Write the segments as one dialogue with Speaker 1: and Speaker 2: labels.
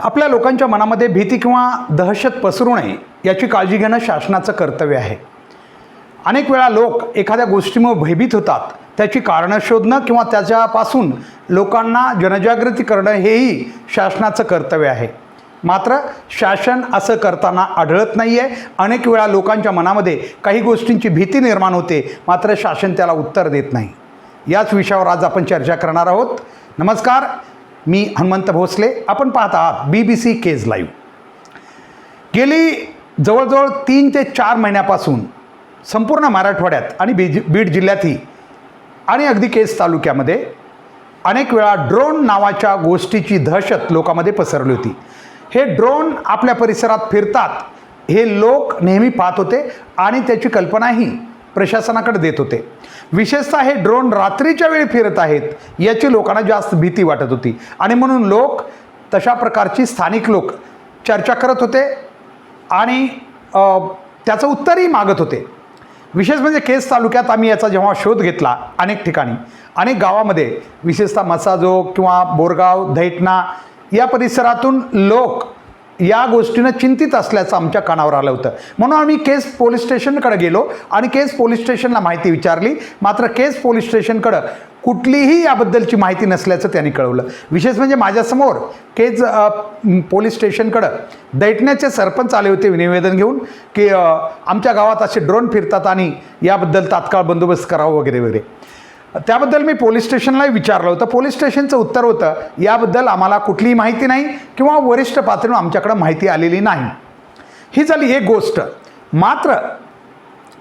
Speaker 1: आपल्या लोकांच्या मनामध्ये भीती किंवा दहशत पसरू नये याची काळजी घेणं शासनाचं कर्तव्य आहे. अनेक वेळा लोक एखाद्या गोष्टीमुळे भयभीत होतात. त्याची कारणं शोधणं किंवा त्याच्यापासून लोकांना जनजागृती करणं हेही शासनाचं कर्तव्य आहे. मात्र शासन असं करताना आढळत नाही आहे अनेक वेळा लोकांच्या मनामध्ये काही गोष्टींची भीती निर्माण होते. मात्र शासन त्याला उत्तर देत नाही. याच विषयावर आज आपण चर्चा करणार आहोत. नमस्कार. मी हनुमंत भोसले. आपण पाहत आहात B B C Kej live गेली जवळजवळ तीन ते चार महिन्यापासून संपूर्ण मराठवाड्यात आणि बीज बीड जिल्ह्यातही आणि अगदी केज तालुक्यामध्ये अनेक वेळा ड्रोन नावाच्या गोष्टीची दहशत लोकांमध्ये पसरली होती. हे ड्रोन आपल्या परिसरात फिरतात हे लोक नेहमी पाहत होते आणि त्याची कल्पनाही प्रशासनाकडे देत होते. विशेषतः हे ड्रोन रात्रीच्या वेळी फिरत आहेत याची लोकांना जास्त भीती वाटत होती. आणि म्हणून लोक तशा प्रकारची स्थानिक लोक चर्चा करत होते आणि त्याचं उत्तरही मागत होते. विशेष म्हणजे केस तालुक्यात आम्ही याचा जेव्हा शोध घेतला अनेक ठिकाणी अनेक गावामध्ये विशेषतः मसाजोग किंवा बोरगाव दैटणा या परिसरातून लोक या गोष्टीनं चिंतित असल्याचं आमच्या कानावर आलं होतं. म्हणून आम्ही केस पोलीस स्टेशनकडे गेलो आणि केस पोलीस स्टेशनला माहिती विचारली. मात्र केस पोलीस स्टेशनकडं कुठलीही याबद्दलची माहिती नसल्याचं त्यांनी कळवलं. विशेष म्हणजे माझ्यासमोर केज पोलीस स्टेशनकडं दैटण्याचे सरपंच आले होते निवेदन घेऊन की आमच्या गावात असे ड्रोन फिरतात आणि याबद्दल तात्काळ बंदोबस्त करावा वगैरे वगैरे. त्याबद्दल मी पोलीस स्टेशनलाही विचारलं होतं. पोलीस स्टेशनचं उत्तर होतं याबद्दल आम्हाला कुठलीही माहिती नाही किंवा वरिष्ठ पातळीवर आमच्याकडं माहिती आलेली नाही. ही झाली एक गोष्ट. मात्र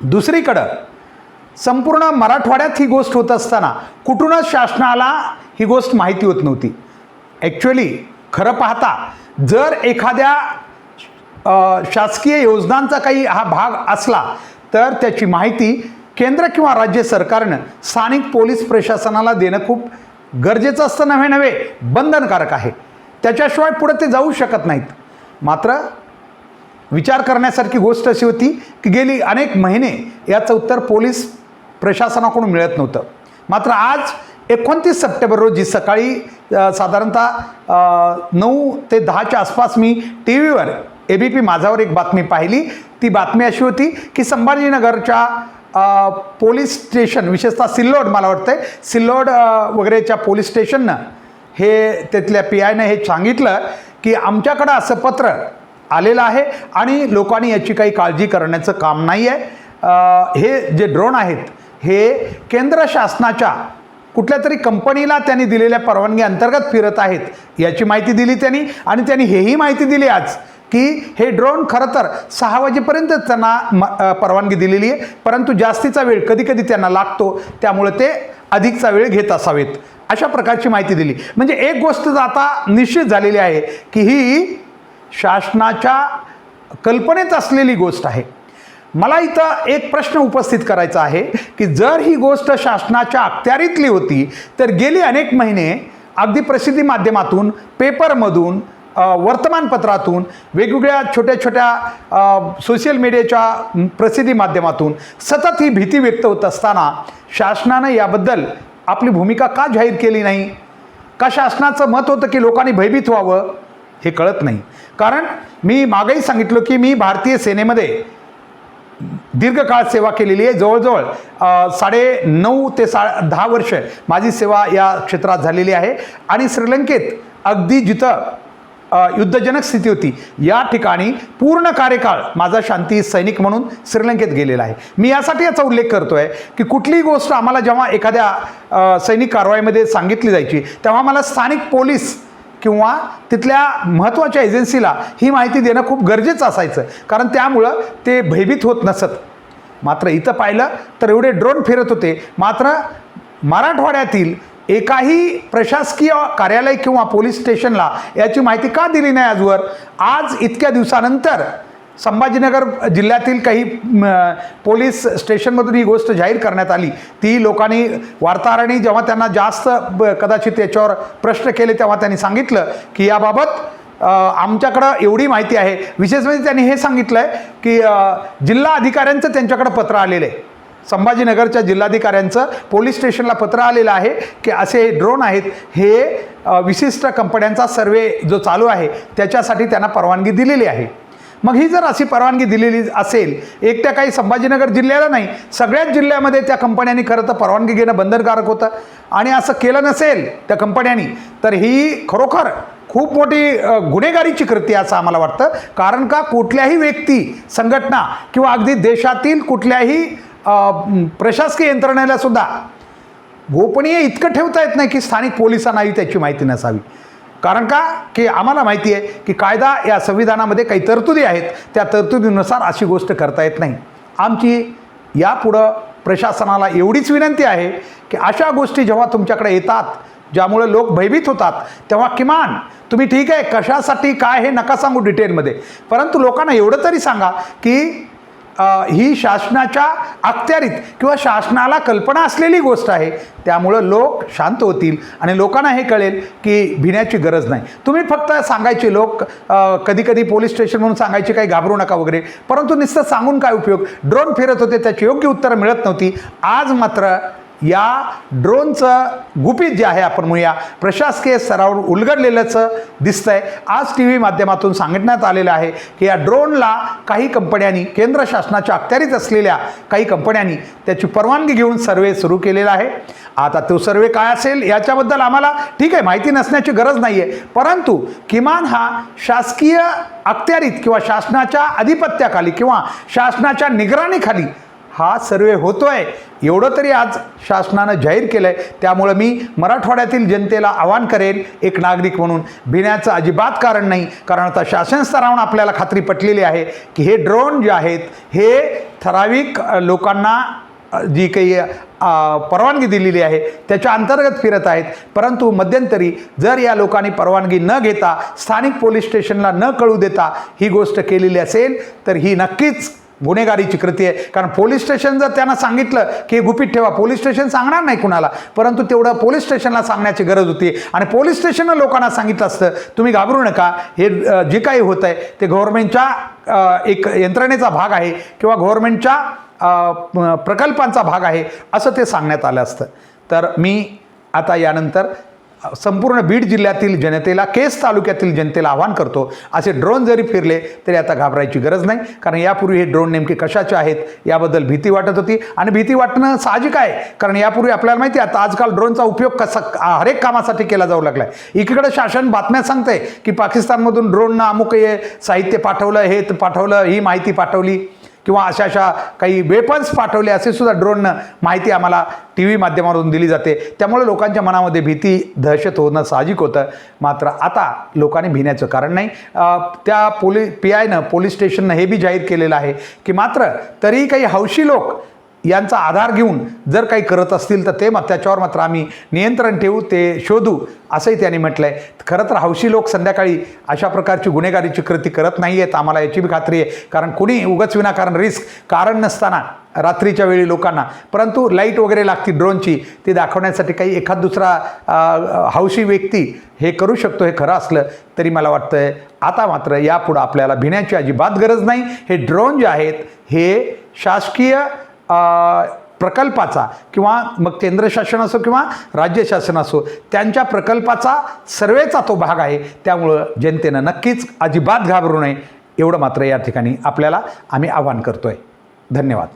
Speaker 1: दुसरीकडं संपूर्ण मराठवाड्यात ही गोष्ट होत असताना कुठूनच शासनाला ही गोष्ट माहिती होत नव्हती. ॲक्च्युली खरं पाहता जर एखाद्या शासकीय योजनांचा काही हा भाग असला तर त्याची माहिती केंद्र किंवा राज्य सरकारनं स्थानिक पोलीस प्रशासनाला देणं खूप गरजेचं असतं नव्हे नव्हे बंधनकारक आहे. त्याच्याशिवाय पुढे ते जाऊ शकत नाहीत. मात्र विचार करण्यासारखी गोष्ट अशी होती की गेली अनेक महिने याचं उत्तर पोलीस प्रशासनाकडून मिळत नव्हतं. मात्र आज एकोणतीस सप्टेंबर रोजी सकाळी साधारणतः नऊ ते दहाच्या आसपास मी टी व्हीवर ए बी पी माझावर एक बातमी पाहिली. ती बातमी अशी होती की संभाजीनगरच्या पोलीस स्टेशन विशेषतः सिल्लोड मला वाटतं सिल्लोड वगैरेच्या पोलीस स्टेशननं हे तिथल्या पी आयनं हे सांगितलं की आमच्याकडं असं पत्र आलेलं आहे आणि लोकांनी याची काही काळजी करण्याचं काम नाही आहे हे जे ड्रोन आहेत हे केंद्र शासनाच्या कुठल्या तरी कंपनीला त्यांनी दिलेल्या परवानगी अंतर्गत फिरत आहेत याची माहिती दिली त्यांनी आणि त्यांनी हेही माहिती दिली आज. की हे ड्रोन खरं तर सहा वाजेपर्यंत त्यांना म परवानगी दिलेली आहे. परंतु जास्तीचा वेळ कधीकधी त्यांना लागतो त्यामुळे ते अधिकचा वेळ घेत असावेत. अशा प्रकारची माहिती दिली. म्हणजे एक गोष्ट आता निश्चित झालेली आहे की ही शासनाच्या कल्पनेत असलेली गोष्ट आहे. मला इथं एक प्रश्न उपस्थित करायचा आहे की जर ही गोष्ट शासनाच्या अखत्यारीतली होती तर गेली अनेक महिने अगदी प्रसिद्धी माध्यमातून पेपरमधून वर्तमानपत्रातून वेगवेगळ्या छोट्या छोट्या सोशल मीडियाच्या प्रसिद्धी माध्यमातून सतत ही भीती व्यक्त होत असताना शासनानं याबद्दल आपली भूमिका का जाहीर केली नाही? का शासनाचं मत होतं की लोकांनी भयभीत व्हावं? हे कळत नाही. कारण मी मागेही सांगितलं की मी भारतीय सेनेमध्ये दीर्घकाळ सेवा केलेली आहे. जवळजवळ साडे नऊ ते सा दहा वर्ष माझी सेवा या क्षेत्रात झालेली आहे. आणि श्रीलंकेत अगदी जिथं युद्धजनक स्थिती होती. या ठिकाणी पूर्ण कार्यकाळ माझा शांती सैनिक म्हणून श्रीलंकेत गेलेला आहे. मी यासाठी याचा उल्लेख करतो आहे की कुठलीही गोष्ट आम्हाला जेव्हा एखाद्या सैनिक कारवाईमध्ये सांगितली जायची तेव्हा मला स्थानिक पोलीस किंवा तिथल्या महत्त्वाच्या एजन्सीला ही माहिती देणं खूप गरजेचं असायचं. कारण त्यामुळं ते भयभीत होत नसत. मात्र इथं पाहिलं तर एवढे ड्रोन फिरत होते. मात्र मराठवाड्यातील एकाही प्रशासकीय कार्यालय किंवा पोलीस स्टेशनला याची माहिती का दिली नाही आजवर? आज इतक्या दिवसानंतर संभाजीनगर जिल्ह्यातील काही पोलीस स्टेशनमधून ही गोष्ट जाहीर करण्यात आली. ती लोकांनी वार्ताहरांनी जेव्हा त्यांना जास्त ब- कदाचित याच्यावर प्रश्न केले तेव्हा त्यांनी सांगितलं की याबाबत आमच्याकडं एवढी माहिती आहे. विशेष म्हणजे त्यांनी हे सांगितलं आहे की जिल्हा अधिकाऱ्यांचं त्यांच्याकडं पत्र आलेलं आहे. संभाजीनगरच्या जिल्हाधिकाऱ्यांचं पोलीस स्टेशनला पत्र आलेलं आहे की असे हे ड्रोन आहेत हे विशिष्ट कंपन्यांचा सर्वे जो चालू आहे त्याच्यासाठी त्यांना परवानगी दिलेली आहे. मग ही जर अशी परवानगी दिलेली असेल एकट्या काही संभाजीनगर जिल्ह्याला नाही सगळ्याच जिल्ह्यामध्ये त्या कंपन्यांनी खरं तर परवानगी घेणं बंधनकारक होतं. आणि असं केलं नसेल त्या कंपन्यांनी तर ही खरोखर खूप मोठी गुन्हेगारीची कृती आहे असं आम्हाला वाटतं. कारण का कुठल्याही व्यक्ती संघटना किंवा अगदी देशातील कुठल्याही प्रशासकीय यंत्रणेला सुद्धा गोपनीय इतकं ठेवता येत नाही की स्थानिक पोलिसांनाही त्याची माहिती नसावी. कारण का? की आम्हाला माहिती आहे की कायदा या संविधानामध्ये काही तरतुदी आहेत. त्या तरतुदीनुसार अशी गोष्ट करता येत नाही. आमची यापुढं प्रशासनाला एवढीच विनंती आहे की अशा गोष्टी जेव्हा तुमच्याकडे येतात ज्यामुळे लोक भयभीत होतात तेव्हा किमान तुम्ही ठीक आहे कशासाठी काय हे नका सांगू डिटेलमध्ये परंतु लोकांना एवढं तरी सांगा की ही शासनाच्या अखत्यारीत किंवा शासनाला कल्पना असलेली गोष्ट आहे. त्यामुळं लोक शांत होतील आणि लोकांना हे कळेल की भिण्याची गरज नाही. तुम्ही फक्त सांगायचे लोक कधी कधी पोलीस स्टेशन म्हणून सांगायचे काही घाबरू नका वगैरे. परंतु नुसतं सांगून काय उपयोग? ड्रोन फिरत होते त्याची योग्य उत्तरं मिळत नव्हती. आज मात्र या ड्रोनचं गुपित जे आहे आपण म्हणूया प्रशासकीय स्तरावर उलगडलेलंचं आहे आज टी व्ही माध्यमातून सांगण्यात आलेलं आहे की या ड्रोनला काही कंपन्यांनी केंद्र शासनाच्या अखत्यारीत असलेल्या काही कंपन्यांनी त्याची परवानगी घेऊन सर्वे सुरू केलेला आहे. आता तो सर्वे काय असेल याच्याबद्दल आम्हाला ठीक आहे माहिती नसण्याची गरज नाही आहे परंतु किमान हा शासकीय अखत्यारीत किंवा शासनाच्या आधिपत्याखाली किंवा शासनाच्या निगराणीखाली हा सर्वे होतो आहे एवढं तरी आज शासनानं जाहीर केलं आहे त्यामुळं मी मराठवाड्यातील जनतेला आवाहन करेन एक नागरिक म्हणून. भिण्याचं अजिबात कारण नाही. कारण आता शासन स्तरावरून आपल्याला खात्री पटलेली आहे की हे ड्रोन जे आहेत हे ठराविक लोकांना जी काही परवानगी दिलेली आहे त्याच्या अंतर्गत फिरत आहेत. परंतु मध्यंतरी जर या लोकांनी परवानगी न घेता स्थानिक पोलीस स्टेशनला न कळू देता ही गोष्ट केलेली असेल तर ही नक्कीच गुन्हेगारीची कृती आहे. कारण पोलीस स्टेशन जर त्यांना सांगितलं की गुपित ठेवा पोलीस स्टेशन सांगणार नाही कुणाला. परंतु तेवढं पोलीस स्टेशनला सांगण्याची गरज होती. आणि पोलीस स्टेशननं लोकांना सांगितलं असतं तुम्ही घाबरू नका. हे जे काही होत आहे ते गव्हर्नमेंटच्या एक यंत्रणेचा भाग आहे किंवा गव्हर्नमेंटच्या प्रकल्पांचा भाग आहे असं ते सांगण्यात आलं असतं. तर मी आता यानंतर संपूर्ण बीड जिल्ह्यातील जनतेला केस तालुक्यातील जनतेला आवाहन करतो असे ड्रोन जरी फिरले तरी आता घाबरायची गरज नाही. कारण यापूर्वी हे ड्रोन नेमके कशाचे आहेत याबद्दल भीती वाटत होती. आणि भीती वाटणं साहजिक आहे कारण यापूर्वी आपल्याला माहिती आहे आता आजकाल ड्रोनचा उपयोग कसा हरेक कामासाठी केला जाऊ लागला आहे एकीकडे शासन बातम्या सांगतंय की पाकिस्तानमधून ड्रोननं अमुक हे साहित्य पाठवलं हे पाठवलं ही माहिती पाठवली. किंवा अशा अशा काही वेपन्स पाठवले असे सुद्धा ड्रोननं माहिती आम्हाला टी व्ही माध्यमातून दिली जाते. त्यामुळे लोकांच्या मनामध्ये भीती दहशत होणं साहजिक होतं. मात्र आता लोकांनी भिण्याचं कारण नाही. त्या पोली पी आयनं पोलीस स्टेशननं हे बी जाहीर केलेलं आहे की मात्र तरीही काही हौशी लोक यांचा आधार घेऊन जर काही करत असतील तर ते मग त्याच्यावर मात्र आम्ही नियंत्रण ठेवू ते शोधू असंही त्यांनी म्हटलं आहे खरं तर हौशी लोक संध्याकाळी अशा प्रकारची गुन्हेगारीची कृती करत नाही आहेत आम्हाला याची बी खात्री आहे. कारण कुणी उगच विनाकारण रिस्क कारण नसताना रात्रीच्या वेळी लोकांना. परंतु लाइट वगैरे लागती ड्रोनची ती दाखवण्यासाठी काही एखाद दुसरा हौशी व्यक्ती हे करू शकतो हे खरं असलं तरी मला वाटतं आहे आता मात्र यापुढं आपल्याला भिण्याची अजिबात गरज नाही. हे ड्रोन जे आहेत हे शासकीय प्रकल्पाचा किंवा मग केंद्र शासन असो किंवा राज्य शासन असो त्यांच्या प्रकल्पाचा सर्वेचा तो भाग आहे. त्यामुळं जनतेनं नक्कीच अजिबात घाबरू नये. एवढं मात्र या ठिकाणी आपल्याला आम्ही आवाहन करतो आहे धन्यवाद.